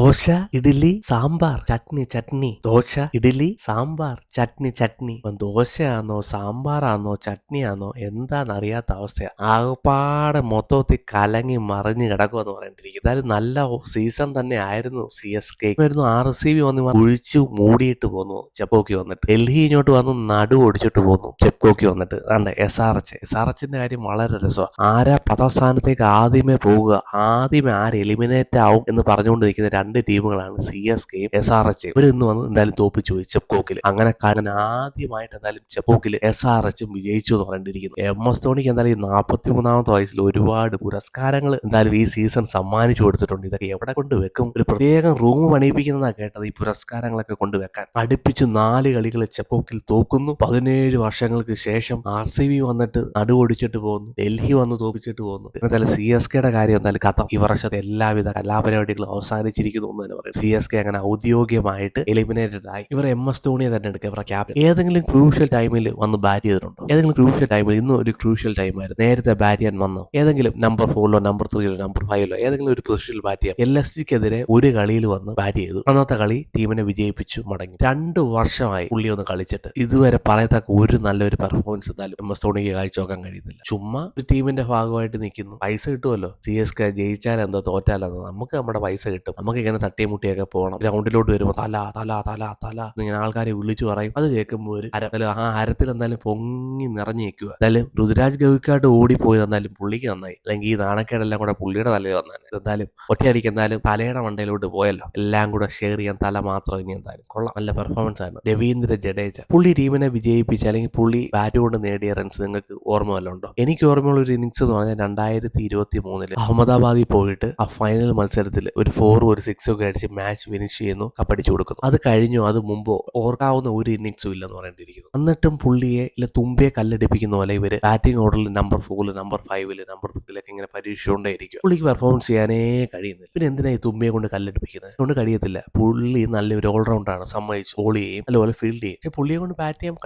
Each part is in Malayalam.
ദോശ ഇഡ്ഡലി സാമ്പാർ ചട്നി ചട്നി. ദോശ ഇഡ്ഡലി സാമ്പാർ ചട്നി ചട്നി. ഇപ്പം ദോശയാണോ സാമ്പാറാണോ ചട്നിയാണോ എന്താന്ന് അറിയാത്ത അവസ്ഥയാ. ആകപ്പാടെ മൊത്തത്തിൽ കലങ്ങി മറിഞ്ഞ് കിടക്കുമെന്ന് പറയേണ്ടിരിക്കും. എന്തായാലും നല്ല സീസൺ തന്നെ ആയിരുന്നു സി എസ് കെ. വരുന്നു ആർ സി ബി വന്ന് ഒഴിച്ചു മൂടിയിട്ട് പോന്നു. ചെപ്പോക്കി വന്നിട്ട്. ഡൽഹി ഇങ്ങോട്ട് വന്ന് നടു ഒടിച്ചിട്ട് പോന്നു ചെപ്പോക്കി വന്നിട്ട്. And S R H S R എച്ചിന്റെ കാര്യം വളരെ രസമാണ് ആരാ പത്താം സ്ഥാനത്തേക്ക് ആദ്യമേ പോവുക ആദ്യമേ ആര് എലിമിനേറ്റ് ആവും എന്ന് പറഞ്ഞുകൊണ്ട് നിൽക്കുന്ന രണ്ട് ടീമുകളാണ് സി എസ് കെയും എസ് ആർ എച്ച് ഇവർ ഇന്ന് വന്ന് എന്തായാലും തോപ്പിച്ചു പോയി ചെപ്പോക്കിൽ അങ്ങനെ കാരണം ആദ്യമായിട്ട് എന്തായാലും ചെപ്പോക്കിൽ എസ് ആർ എച്ചും വിജയിച്ചു എന്ന് പറഞ്ഞിരിക്കുന്നു. എം എസ് ധോണിക്ക് എന്തായാലും ഈ നാൽപ്പത്തി മൂന്നാമത്തെ വയസ്സിൽ ഒരുപാട് പുരസ്കാരങ്ങൾ എന്തായാലും ഈ സീസൺ സമ്മാനിച്ചു കൊടുത്തിട്ടുണ്ട്. ഇതൊക്കെ എവിടെ കൊണ്ട് വെക്കും? ഒരു പ്രത്യേകം റൂം പണിയിപ്പിക്കുന്നതാണ് കേട്ടത് ഈ പുരസ്കാരങ്ങളൊക്കെ കൊണ്ടുവെക്കാൻ അടുപ്പിച്ച് നാല് കളികൾ ചെപ്പോക്കിൽ തോക്കുന്നു. പതിനേഴ് വർഷങ്ങൾക്ക് ശേഷം ആർ സി ബി വന്നിട്ട് നടുവൊടിച്ചിട്ട് പോകുന്നു. ഡൽഹി വന്ന് തോപ്പിച്ചിട്ട് പോകുന്നു. എന്നാലും സി എസ് കെയുടെ കാര്യം എന്തായാലും കഥ. ഈ വർഷത്തെ എല്ലാവിധ കലാപരിപാടികളും അവസാനിച്ചിരിക്കുന്നു. എന്ന് തന്നെ പറയും സി എസ് കെ അങ്ങനെ ഔദ്യോഗികമായിട്ട് എലിമിനേറ്റഡ് ആയി. ഇവർ എം എസ് ധോണിയെ തന്നെ എടുക്കുക. ഇവരുടെ ക്യാപ്റ്റൻ ഏതെങ്കിലും ക്രൂഷ്യൽ ടൈമിൽ വന്ന് ബാറ്റ് ചെയ്തിട്ടുണ്ടോ? ഏതെങ്കിലും ക്രൂഷ്യൽ ടൈമിൽ ഇന്നും ഒരു ക്രൂഷ്യൽ ടൈമായിരുന്നു നേരത്തെ ബാറ്റ് ചെയ്യാൻ വന്നോ? ഏതെങ്കിലും നമ്പർ ഫോറിലോ നമ്പർ ത്രീയിലോ നമ്പർ ഫൈവിലോ ഏതെങ്കിലും ഒരു പൊസിഷനിൽ ബാറ്റ് ചെയ്യാം എൽ എസ് ജിക്കെതിരെ ഒരു കളിയിൽ വന്ന് ബാറ്റ് ചെയ്തു. അന്നത്തെ കളി ടീമിനെ വിജയിപ്പിച്ചു മടങ്ങി. രണ്ട് വർഷമായി പുള്ളി ഒന്ന് കളിച്ചിട്ട് ഇതുവരെ പറയത്തക്ക ഒരു നല്ലൊരു പെർഫോമൻസ് എന്തായാലും എം എസ് ധോണിക്ക് കാഴ്ചവെക്കാൻ കഴിയുന്നില്ല. ചുമ്മാ ഒരു ടീമിന്റെ ഭാഗമായിട്ട് നിൽക്കുന്നു. പൈസ കിട്ടുമല്ലോ? സി എസ് കെ ജയിച്ചാലെന്തോ തോറ്റാലെന്തോ നമുക്ക് നമ്മുടെ പൈസ കിട്ടും. നമുക്ക് ഇങ്ങനെ തട്ടിയും മുട്ടിയൊക്കെ പോകണം. ഗ്രൗണ്ടിലോട്ട് വരുമ്പോൾ തല തല തല തല ഇങ്ങനെ ആൾക്കാരെ വിളിച്ചു പറയും. അത് കേൾക്കുമ്പോൾ ഒരു അര ആ അരത്തിൽ എന്തായാലും പൊങ്ങി നിറഞ്ഞു നിൽക്കുക എന്തായാലും ഋതുരാജ് ഗവിക്കാട്ട് ഓടിപ്പോയി തന്നാലും പുള്ളിക്ക് നന്നായി. അല്ലെങ്കിൽ ഈ നാണക്കേടെല്ലാം കൂടെ പുള്ളിയുടെ തലയിൽ വന്നാണ് എന്തായാലും ഒറ്റയടിക്ക് എന്തായാലും തലയുടെ മണ്ടയിലോട്ട് പോയല്ലോ. എല്ലാം കൂടെ ഷെയർ ചെയ്യാൻ തല മാത്രം ഇനി എന്തായാലും. കൊള്ളാം. നല്ല പെർഫോമൻസ് ആയിരുന്നു. രവീന്ദ്ര ജഡേജ. പുള്ളി ടീമിനെ വിജയിപ്പിച്ച അല്ലെങ്കിൽ പുള്ളി ബാറ്റ് കൊണ്ട് നേടിയ റൺസ് നിങ്ങൾക്ക് ഓർമ്മ വല്ലതും ഉണ്ടോ? എനിക്ക് ഓർമ്മയുള്ള ഒരു ഇന്നിങ്സ് എന്ന് പറഞ്ഞാൽ രണ്ടായിരത്തി ഇരുപത്തി മൂന്നിൽ അഹമ്മദാബാദിൽ പോയിട്ട് ആ ഫൈനൽ മത്സരത്തിൽ ഒരു ഫോർ ഒരു സിക്സും ഒക്കെ അടിച്ച് മാച്ച് ഫിനിഷ് ചെയ്യുന്നു കപ്പടിച്ചു കൊടുക്കുന്നു. അത് കഴിഞ്ഞോ അത് മുമ്പോ ഓർക്കാവുന്ന ഒരു ഇന്നിങ്സും ഇല്ലെന്ന് പറയേണ്ടിയിരിക്കുന്നു. എന്നിട്ടും പുള്ളിയെ ഇല്ല തുമ്പിയെ കല്ലടിപ്പിക്കുന്ന പോലെ ഇവർ ബാറ്റിംഗ് ഓർഡറിൽ നമ്പർ ഫോറിൽ നമ്പർ ഫൈവിൽ നമ്പർ ത്രീയിലൊക്കെ ഇങ്ങനെ പരീക്ഷിച്ചുകൊണ്ടേയിരിക്കും. പുള്ളിക്ക് പെർഫോമൻസ് ചെയ്യാനേ കഴിയുന്നില്ല. പിന്നെ എന്തിനാ ഈ തുമ്പിയെ കൊണ്ട് കല്ലടിപ്പിക്കുന്നത്? കൊണ്ട് കഴിയത്തില്ല. പുള്ളി നല്ലൊരു ഓൾറൗണ്ടാണ് സമ്മതിച്ച് ബോൾ ചെയ്യും അതുപോലെ ഫീൽഡ് ചെയ്യും. പക്ഷെ പുള്ളിയെ കൊണ്ട് ബാറ്റ് ചെയ്യാൻ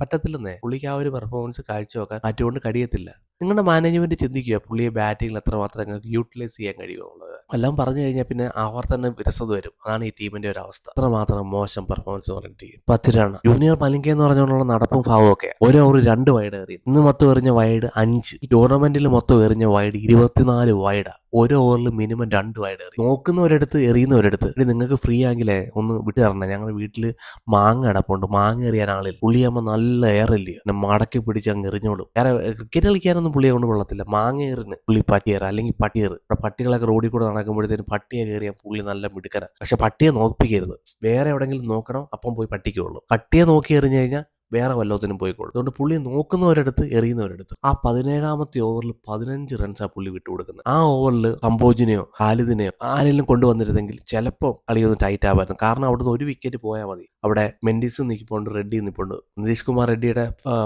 പറ്റത്തില്ലെന്നേ? പുള്ളിക്ക് ആ ഒരു പെർഫോമൻസ് കാഴ്ചവെക്കാൻ കൊണ്ട് കഴിയത്തില്ല. നിങ്ങളുടെ മാനേജ്മെന്റ് ചിന്തിക്കുക പുള്ളിയെ ബാറ്റിംഗിൽ എത്രമാത്രം നിങ്ങൾക്ക് യൂട്ടിലൈസ് ചെയ്യാൻ കഴിയുമെന്നുള്ളത് എല്ലാം പറഞ്ഞു കഴിഞ്ഞാൽ പിന്നെ അവർ തന്നെ വിരസത വരും. അതാണ് ഈ ടീമിന്റെ ഒരു അവസ്ഥ. അത്രമാത്രം മോശം പെർഫോമൻസ് പറഞ്ഞ ടീം പത്തിരാണ്. ജൂനിയർ മലിംഗ എന്ന് പറഞ്ഞുകൊണ്ടുള്ള നടപ്പും ഭാവവും ഒക്കെ. ഒരു രണ്ട് വൈഡ് എറിയും ഇന്ന് മൊത്തം എറിഞ്ഞ വൈഡ് അഞ്ച്. ടൂർണമെന്റിൽ മൊത്തം എറിഞ്ഞ വൈഡ് ഇരുപത്തിനാല് വൈഡാ ഓരോ ഓവറിൽ മിനിമം രണ്ട് വൈഡ് എറി നോക്കുന്നവരടുത്ത് എറിയുന്നവരടുത്ത് ഇനി നിങ്ങൾക്ക് ഫ്രീ ആണെങ്കിലേ ഒന്ന് വിട്ടു തരണേ ഞങ്ങളുടെ വീട്ടിൽ മാങ്ങ അടപ്പുണ്ട്. മാങ്ങ എറിയാൻ ആളില്ല. പുള്ളിയാകുമ്പോൾ നല്ല എയറില്ലേ? പിന്നെ മടക്കി പിടിച്ച് അങ്ങ് എറിഞ്ഞോളും. വേറെ ക്രിക്കറ്റ് കളിക്കാനൊന്നും പുള്ളിയെ കൊണ്ട് കൊള്ളത്തില്ല. മാങ്ങ എറിഞ്ഞ് പുള്ളി പട്ടിയേറ് അല്ലെങ്കിൽ പട്ടിയേറ് ഇവിടെ പട്ടികളൊക്കെ റോഡിൽ കൂടെ നടക്കുമ്പോഴത്തേനും പട്ടിയെ കയറിയാൽ പുള്ളി നല്ല മിടുക്കന. പക്ഷെ പട്ടിയെ നോക്കിപ്പിക്കരുത്. വേറെ എവിടെങ്കിലും നോക്കണം. അപ്പം പോയി പട്ടിക്കുള്ളൂ പട്ടിയെ നോക്കി എറിഞ്ഞു കഴിഞ്ഞാൽ വേറെ വല്ലത്തിനും പോയിക്കോളും. അതുകൊണ്ട് പുള്ളി നോക്കുന്നവരടുത്ത് എറിയുന്നവരടുത്ത്. ആ പതിനേഴാമത്തെ ഓവറിൽ പതിനഞ്ച് റൺസ് ആ പുള്ളി വിട്ടുകൊടുക്കുന്നത് ആ ഓവറിൽ കമ്പോജിനെയോ ഖാലിദിനെയോ ആരെങ്കിലും കൊണ്ടുവന്നിരുന്നെങ്കിൽ ചിലപ്പോൾ കളി ഒന്ന് ടൈറ്റ് ആവായിരുന്നു. കാരണം അവിടുന്ന് ഒരു വിക്കറ്റ് പോയാൽ മതി. അവിടെ മെൻഡിസ് നീക്കിപ്പോണ്ട് റെഡ്ഡി നിൽപ്പുണ്ട് നിതീഷ് കുമാർ റെഡ്ഡിയുടെ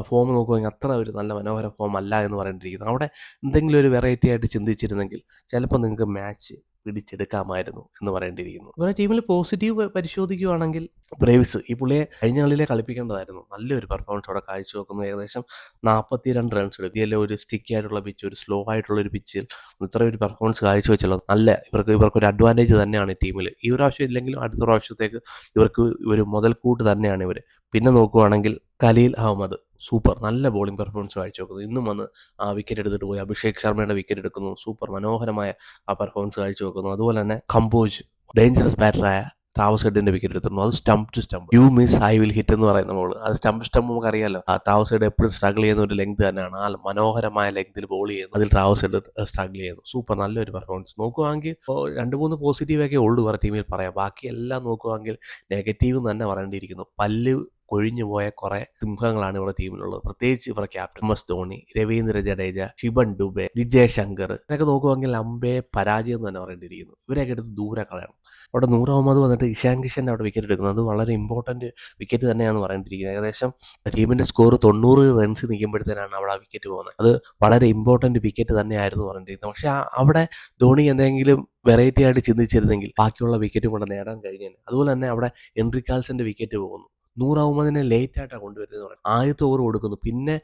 ഫോം നോക്കുമെങ്കിൽ അത്ര ഒരു നല്ല മനോഹര ഫോം അല്ല എന്ന് പറഞ്ഞിരിക്കുന്നത് അവിടെ എന്തെങ്കിലും ഒരു വെറൈറ്റി ആയിട്ട് ചിന്തിച്ചിരുന്നെങ്കിൽ ചിലപ്പോൾ നിങ്ങൾക്ക് മാച്ച് പിടിച്ചെടുക്കാമായിരുന്നു എന്ന് പറയേണ്ടിയിരിക്കുന്നു. ഇവരുടെ ടീമിൽ പോസിറ്റീവ് പരിശോധിക്കുകയാണെങ്കിൽ ബ്രേവിസ് ഈ പുള്ളിയെ കഴിഞ്ഞ കളിയിലെ കളിപ്പിക്കേണ്ടതായിരുന്നു. നല്ലൊരു പെർഫോമൻസ് അവിടെ കാഴ്ചവെക്കുന്നു. ഏകദേശം നാൽപ്പത്തി രണ്ട് റൺസ് എടുക്കും അല്ലെങ്കിൽ ഒരു സ്റ്റിക്കി ആയിട്ടുള്ള പിച്ച് ഒരു സ്ലോ ആയിട്ടുള്ള ഒരു പിച്ചിൽ ഇത്ര ഒരു പെർഫോമൻസ് കാഴ്ചവെച്ചല്ലോ. നല്ല ഇവർക്ക് ഇവർക്ക് ഒരു അഡ്വാന്റേജ് തന്നെയാണ് ടീമിൽ ഈ ഒരു പ്രാവശ്യം ഇല്ലെങ്കിലും അടുത്ത പ്രാവശ്യത്തേക്ക് ഇവർക്ക് ഒരു മുതൽക്കൂട്ട് തന്നെയാണ് ഇവർ പിന്നെ നോക്കുവാണെങ്കിൽ കലീൽ അഹമ്മദ് സൂപ്പർ. നല്ല ബോളിംഗ് പെർഫോമൻസ് കാഴ്ച കാഴ്ചവെക്കുന്നു ഇന്നും വന്ന് ആ വിക്കറ്റ് എടുത്തിട്ട് പോയി. അഭിഷേക് ശർമ്മയുടെ വിക്കറ്റ് എടുക്കുന്നു. സൂപ്പർ മനോഹരമായ ആ പെർഫോമൻസ് കാഴ്ച കാഴ്ചവെക്കുന്നു അതുപോലെ തന്നെ കമ്പോജ് ഡേഞ്ചറസ് ബാറ്ററായ ടാവസ് ഹെഡിന്റെ വിക്കറ്റ് എടുത്തിരുന്നു. അത് stump to stump you miss I will hit എന്ന് പറയുന്ന ബോൾ അത് സ്റ്റംപ് സ്റ്റംപ് നമുക്ക് അറിയാലോ ആ ടാവസ് ഹെഡ് എപ്പോഴും സ്ട്രഗിൾ ചെയ്യുന്ന ഒരു ലെങ്ത് തന്നെയാണ്. ആ മനോഹരമായ ലെങ്തിൽ ബോൾ ചെയ്യുന്നു. അതിൽ ടാവസ് ഹെഡ് സ്ട്രഗിൾ ചെയ്യുന്നു. സൂപ്പർ നല്ലൊരു പെർഫോമൻസ് നോക്കുവാണെങ്കിൽ രണ്ട് മൂന്ന് പോസിറ്റീവ് ഒക്കെ ഉള്ളൂ വേറെ ടീമിൽ പറയാം. ബാക്കി എല്ലാം നോക്കുവാണെങ്കിൽ നെഗറ്റീവ് തന്നെ പറയേണ്ടിയിരിക്കുന്നു. പല്ല് കൊഴിഞ്ഞു പോയ കുറെ സിംഹങ്ങളാണ് ഇവരുടെ ടീമിലുള്ളത്. പ്രത്യേകിച്ച് ഇവരുടെ ക്യാപ്റ്റൻ എസ് ധോണി രവീന്ദ്ര ജഡേജ ശിവൻ ഡുബെ വിജയ് ശങ്കർ. ഇതൊക്കെ നോക്കുവാണെങ്കിൽ അമ്പയെ പരാജയം എന്ന് തന്നെ പറയേണ്ടിയിരിക്കുന്നു. ഇവരെയൊക്കെ എടുത്ത് ദൂരെ കളയണം. അവിടെ നൂറ് അഹമ്മദ് വന്നിട്ട് ഇഷാൻ കിഷൻ അവിടെ വിക്കറ്റ് എടുക്കുന്നത് അത് വളരെ ഇമ്പോർട്ടന്റ് വിക്കറ്റ് തന്നെയാണ് പറയേണ്ടിയിരിക്കുന്നത് ഏകദേശം ടീമിന്റെ സ്കോർ തൊണ്ണൂറ് റൺസ് നിൽക്കുമ്പോഴത്തേനാണ് അവിടെ ആ വിക്കറ്റ് പോകുന്നത്. അത് വളരെ ഇമ്പോർട്ടന്റ് വിക്കറ്റ് തന്നെയായിരുന്നു പറഞ്ഞിരിക്കുന്നത്. പക്ഷേ അവിടെ ധോണി എന്തെങ്കിലും വെറൈറ്റി ആയിട്ട് ചിന്തിച്ചിരുന്നെങ്കിൽ ബാക്കിയുള്ള വിക്കറ്റും കൂടെ നേടാൻ കഴിഞ്ഞേനെ. അതുപോലെ തന്നെ അവിടെ എൻട്രി കാൽസിന്റെ വിക്കറ്റ് പോകുന്നു. നൂർ അഹമ്മദിനെ ലേറ്റ് ആയിട്ടാണ് കൊണ്ടുവരുന്നത് ആദ്യത്തെ ഓവർ കൊടുക്കുന്നു. പിന്നെ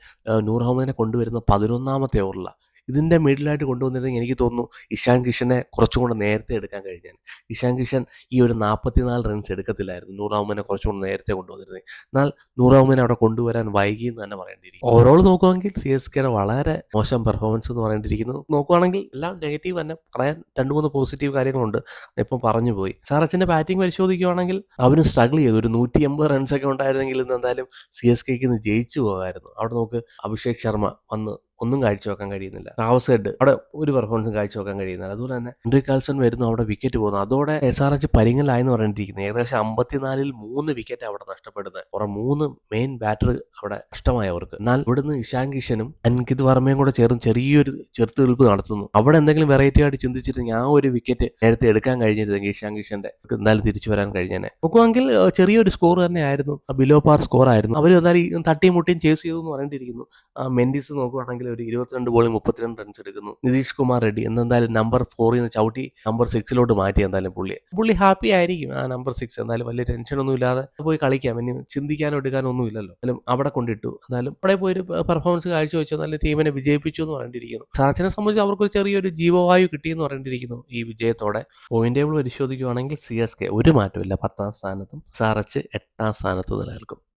നൂർ കൊണ്ടുവരുന്ന പതിനൊന്നാമത്തെ ഓവറിലാണ് ഇതിന്റെ മിഡിലായിട്ട് കൊണ്ടുവന്നിരുന്നെങ്കിൽ എനിക്ക് തോന്നുന്നു ഇഷാൻ കിഷനെ കുറച്ചും കൂടെ നേരത്തെ എടുക്കാൻ കഴിഞ്ഞാൽ. ഇഷാൻ കിഷൻ ഈ ഒരു നാൽപ്പത്തിനാല് റൺസ് എടുക്കത്തില്ലായിരുന്നു. നൂറാവുമനെ കുറച്ചും കൂടെ നേരത്തെ കൊണ്ടുവന്നിരുന്നത് എന്നാൽ നൂറാവുമനെ അവിടെ കൊണ്ടുവരാൻ വൈകി എന്ന് തന്നെ പറയേണ്ടിയിരിക്കും ഓവറോൾ നോക്കുവാണെങ്കിൽ സി എസ് കെയുടെ വളരെ മോശം പെർഫോമൻസ് എന്ന് പറയേണ്ടിയിരിക്കുന്നു. നോക്കുവാണെങ്കിൽ എല്ലാം നെഗറ്റീവ് തന്നെ. പറയാൻ രണ്ട് മൂന്ന് പോസിറ്റീവ് കാര്യങ്ങളുണ്ട്. ഇപ്പം പറഞ്ഞു പോയി. സാറച്ചിന്റെ ബാറ്റിംഗ് പരിശോധിക്കുകയാണെങ്കിൽ അവന് സ്ട്രഗിൾ ചെയ്തു. ഒരു നൂറ്റി എൺപത് റൺസൊക്കെ ഉണ്ടായിരുന്നെങ്കിൽ ഇന്ന് എന്തായാലും സി എസ് കെക്ക് ഇന്ന് ജയിച്ചു പോകാമായിരുന്നു. അവിടെ നമുക്ക് അഭിഷേക് ശർമ്മ വന്ന് ഒന്നും കാഴ്ചവെക്കാൻ കഴിയുന്നില്ല. റാവസ് ഹെഡ് അവിടെ ഒരു പെർഫോമൻസും കാഴ്ചവെക്കാൻ കഴിയുന്നില്ല. അതുപോലെ തന്നെ ഹെൻറി കാൾസൺ വരുന്നു അവിടെ വിക്കറ്റ് പോകുന്നു. അതോടെ എസ് ആർ എച്ച് പരിങ്ങലായെന്ന് പറഞ്ഞിരിക്കുന്നത് ഏകദേശം അമ്പത്തിനാലിൽ മൂന്ന് വിക്കറ്റ് അവിടെ നഷ്ടപ്പെടുന്നത്. കുറെ മൂന്ന് മെയിൻ ബാറ്റർ അവിടെ നഷ്ടമായി അവർക്ക്. എന്നാൽ ഇവിടുന്ന് ഇഷാൻ കിഷനും അൻകിത് വർമ്മയും കൂടെ ചേർന്ന് ചെറിയൊരു ചെറുത്തുനിൽപ്പ് നടത്തുന്നു. അവിടെ എന്തെങ്കിലും വെറൈറ്റി ആയിട്ട് ചിന്തിച്ചിട്ട് ഞാൻ ഒരു വിക്കറ്റ് നേരത്തെ എടുക്കാൻ കഴിഞ്ഞിരുന്നെങ്കിൽ ഇഷാൻ കിഷന്റെ എന്തായാലും തിരിച്ചു വരാൻ കഴിഞ്ഞേനെ. നോക്കുവാണെങ്കിൽ ചെറിയൊരു സ്കോർ തന്നെയായിരുന്നു. ബിലോ പാർ സ്കോർ ആയിരുന്നു. അവർ എന്തായാലും തട്ടിയും മുട്ടിയും ചേസ് ചെയ്തു എന്ന് പറഞ്ഞിട്ടിരിക്കുന്നു. മെൻഡിസ് നോക്കുവാണെങ്കിൽ ഒരു ഇരുപത്തിരണ്ട് ബോളിൽ മുപ്പത്തിരണ്ട് റൺസ് എടുക്കുന്നു. നിതീഷ് കുമാർ റെഡ്ഡി എന്തായാലും നമ്പർ ഫോറിൽ നിന്ന് ചവിട്ടി നമ്പർ സിക്സിലോട്ട് മാറ്റി എന്തായാലും പുള്ളി. പുള്ളി ഹാപ്പി ആയിരിക്കും ആ നമ്പർ സിക്സ് എന്തായാലും വലിയ ടെൻഷനൊന്നും ഇല്ലാതെ പോയി കളിക്കാം. ഇനി ചിന്തിക്കാനോ എടുക്കാനോ ഒന്നും ഇല്ലല്ലോ. എന്തായാലും അവിടെ കൊണ്ടിട്ടു. എന്തായാലും അവിടെ പോയി ഒരു പെർഫോമൻസ് കാഴ്ചവെച്ചു. നല്ല ടീമിനെ വിജയിപ്പിച്ചു എന്ന് പറയേണ്ടിയിരിക്കുന്നു സാച്ചിനെ സംബന്ധിച്ച് അവർക്കൊരു ചെറിയൊരു ജീവവായു കിട്ടിയെന്ന് പറയേണ്ടിയിരിക്കുന്നു ഈ വിജയത്തോടെ. പോയിന്റ് ടേബിൾ പരിശോധിക്കുകയാണെങ്കിൽ സി എസ് കെ ഒരു മാറ്റമില്ല പത്താം സ്ഥാനത്തും സാറച്ച് എട്ടാം സ്ഥാനത്തും നിലനിൽക്കും.